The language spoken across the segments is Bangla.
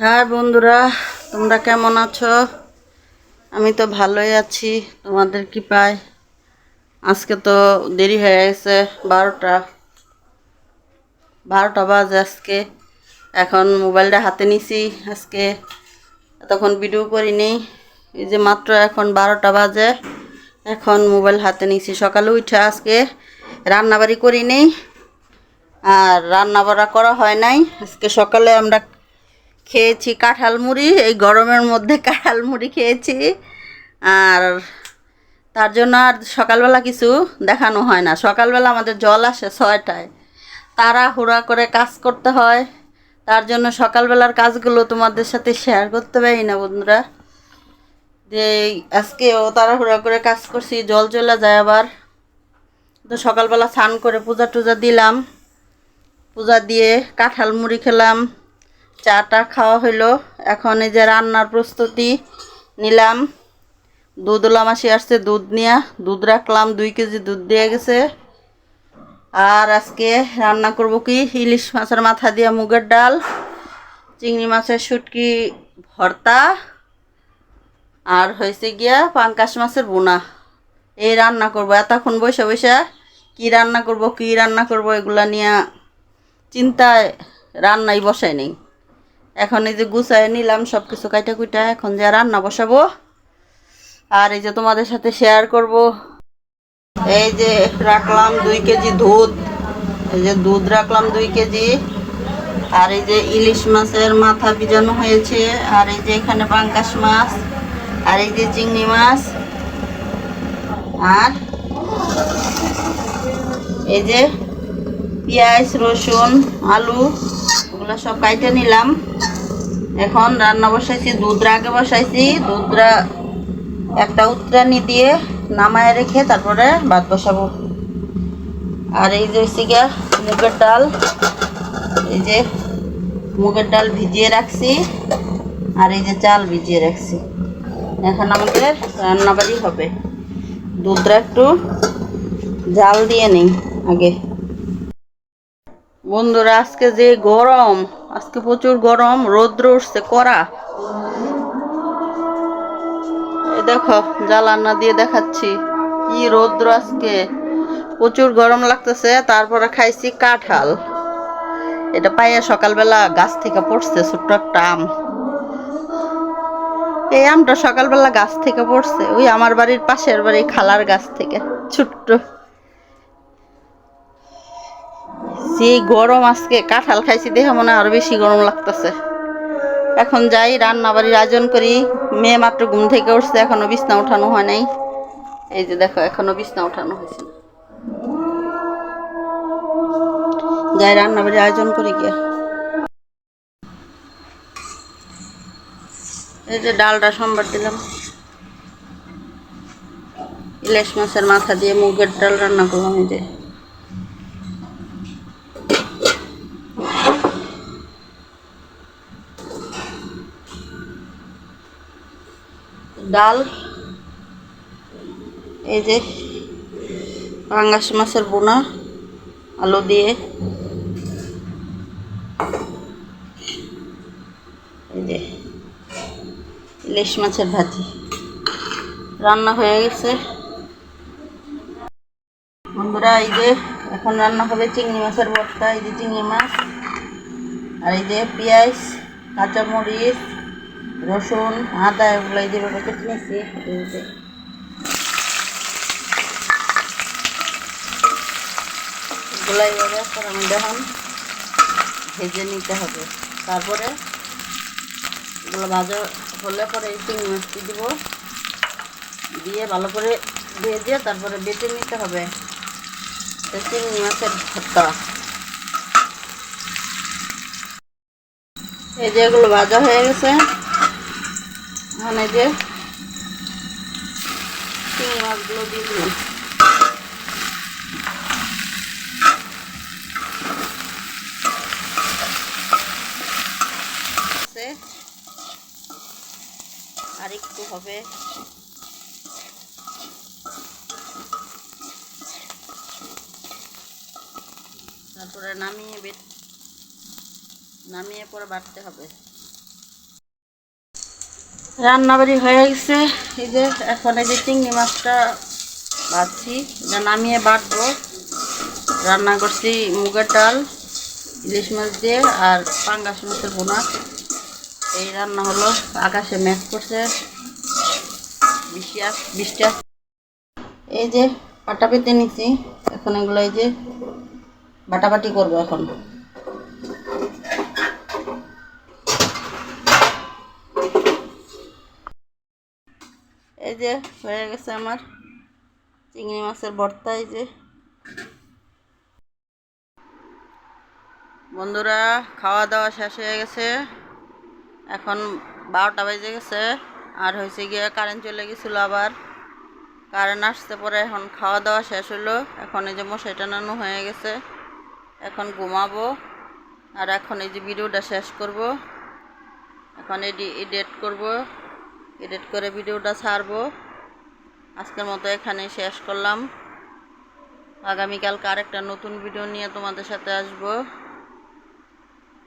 হ্যাঁ বন্ধুরা, তোমরা কেমন আছো? আমি তো ভালোই আছি, তোমাদের কি পায় আজকে তো দেরি হয়ে গেছে, বারোটা। বারোটা বাজে আজকে। এখন মোবাইলটা হাতে নিছি আজকে। তখন ভিডিও করিনি। এই যে মাত্র এখন বারোটা বাজে। এখন মোবাইল হাতে নিছি। সকালে উঠে আজকে রান্নাবাড়ি করিনি। আর রান্না বাড়া করা হয় নাই। আজকে সকালে আমরা খেয়েছি কাঁঠাল মুড়ি এই গরমের মধ্যে কাঁঠাল মুড়ি খেয়েছি। আর তার জন্য আর সকালবেলা কিছু দেখানো হয় না। সকালবেলা আমাদের জল আসে ছয়টায়। তারা হুড়া করে কাজ করতে হয়। তার জন্য সকালবেলার কাজগুলো তোমাদের সাথে শেয়ার করতে পারি না বন্ধুরা। যে আজকেও তাড়াহুড়া করে কাজ করছি, জল চলে যায় আবার। তো সকালবেলা স্নান করে পূজা টুজা দিলাম। পূজা দিয়ে কাঁঠাল মুড়ি খেলাম। চাটা খাওয়া হইল। এখন এই যে রান্নার প্রস্তুতি নিলাম। দুধওয়ালা মাসি আসছে দুধ নিয়ে। দুধ রাখলাম, দুই কেজি দুধ দিয়ে গেছে। আর আজকে রান্না করব কি? ইলিশ মাছের মাথা দিয়ে মুগের ডাল, চিংড়ি মাছের শুটকি ভর্তা, আর হয়েছে গিয়া পাঙ্কাশ মাছের বোনা এই রান্না করব। এতক্ষণ বসে বসে কি রান্না করব, কি রান্না করব, এগুলা নিয়ে চিন্তায় রান্নাই বসায় নেই। এখন এই যে গুছায় নিলাম সব কিছু কাইটা কুইটা, এখন যে রান্না বসাবো। আর এই যে তোমাদের সাথে শেয়ার করব। এই যে রাখলাম দুই কেজি দুধ। এই যে দুধ রাখলাম দুই কেজি। আর এই যে ইলিশ মাছের মাথা ভিজানো হয়েছে। আর এই যে এখানে পাঙ্কাশ মাছ। আর এই যে চিংড়ি মাছ। আর এই যে পেঁয়াজ, রসুন, আলু। ওগুলো সব কাইটে নিলাম। এখন রান্না বসাইছি দুধরা আগে বসাইছি দুধরা একটা উত্রানি দিয়ে নামায় রেখে তারপরে ভাত বসাবো। আর এই যে হচ্ছে গিয়া মুগের ডাল, এই যে মুগের ডাল ভিজিয়ে রাখছি, আর এই যে চাল ভিজিয়ে রাখছি। এখন আমাদের রান্নাবাড়ি হবে। দুধটা একটু জাল দিয়ে নেই আগে। বন্ধুরা, আজকে যে গরম, আজকে প্রচুর গরম, রৌদ্র উঠছে করা দেখো, জ্বালানা দিয়ে দেখাচ্ছি কি রৌদ্র আজকে। প্রচুর গরম লাগতেছে, তারপরে খাইছি কাঁঠাল। এটা পাইয়া সকালবেলা গাছ থেকে পড়ছে, ছোট্ট একটা আম। এই আমটা সকালবেলা গাছ থেকে পড়ছে, ওই আমার বাড়ির পাশের বাড়ি খালার গাছ থেকে, ছোট্ট। যে গরম আজকে কাঁঠাল খাইছি দেখে মনে হয় আরও বেশি গরম লাগতেছে। এখন যাই রান্না বাড়ির আয়োজন করি। মেয়ে মাত্র ঘুম থেকে উঠছে, এখনও বিছনা উঠানো হয় নাই। এই যে দেখো, এখনও বিছনা উঠানো হয়েছে। যাই রান্না বাড়ির আয়োজন করি গিয়ে। এই যে ডালটা সম্বার দিলাম। ইলিশ মাছের মাথা দিয়ে মুগের ডাল রান্না করলাম এই যে। ডাল, এই যে পাঙ্গাস মাছের বোনা, আলু দিয়ে। এই যে ইলিশ মাছের ভাজি। রান্না হয়ে গেছে। বন্ধুরা, এই যে এখন রান্না হবে চিংড়ি মাছের ভর্তা, এই যে চিংড়ি মাছ, আর এই যে পেঁয়াজ, কাঁচামরিচ রসুন, আদা এগুলো যেভাবে কেটে নিয়েছি যে এগুলো এইভাবে করার মধ্যে ভেজে নিতে হবে। তারপরে ভাজা হলে পরে এই চিংড়ি মাছটি দিব। দিয়ে ভালো করে ভেজে তারপরে বেটে নিতে হবে। চিংড়ি মাছের ভর্তা। এই যে এগুলো ভাজা হয়ে গেছে। এখন যে চিংড়ি মাছগুলো দিয়ে দিলাম। আর একটু হবে। তারপরে নামিয়ে নামিয়ে পরে বাটতে হবে। রান্নাবাড়ি হয়ে গেছে। এই যে এখন এই যে চিংড়ি মাছটা ভাজছি। এটা নামিয়ে বাটবো। রান্না করছি মুগের ডাল, ইলিশ মাছ দিয়ে আর পাঙ্গাস মাছের বোনা এই রান্না হলো। আকাশে মেঘ করছে। বৃষ্টি বৃষ্টি আস এই যে পাটা পেতে নিছি। এখন এগুলো এই যে বাটাবাটি করব এখন। এই যে, হয়ে গেছে আমার চিংড়ি মাছের ভর্তা, এই যে। বন্ধুরা খাওয়া দাওয়া শেষ হয়ে গেছে। এখন বারোটা বেজে গেছে, আর হয়েছে গিয়ে কারেন্ট চলে গেছিল আবার। কারেন্ট আসতে পরে এখন খাওয়া দাওয়া শেষ হলো। এখন এই যে মশাই টানানো হয়ে গেছে। এখন ঘুমাবো, আর এখন এই যে ভিডিওটা শেষ করব। এখন এডি এডিট করব। এডিট করে ভিডিওটা ছাড়বো। আজকের মতো এখানে শেষ করলাম। আগামীকালকে আরেকটা নতুন ভিডিও নিয়ে তোমাদের সাথে আসব।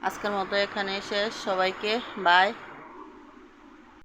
আজকের মতো এখানে শেষ। সবাইকে বাই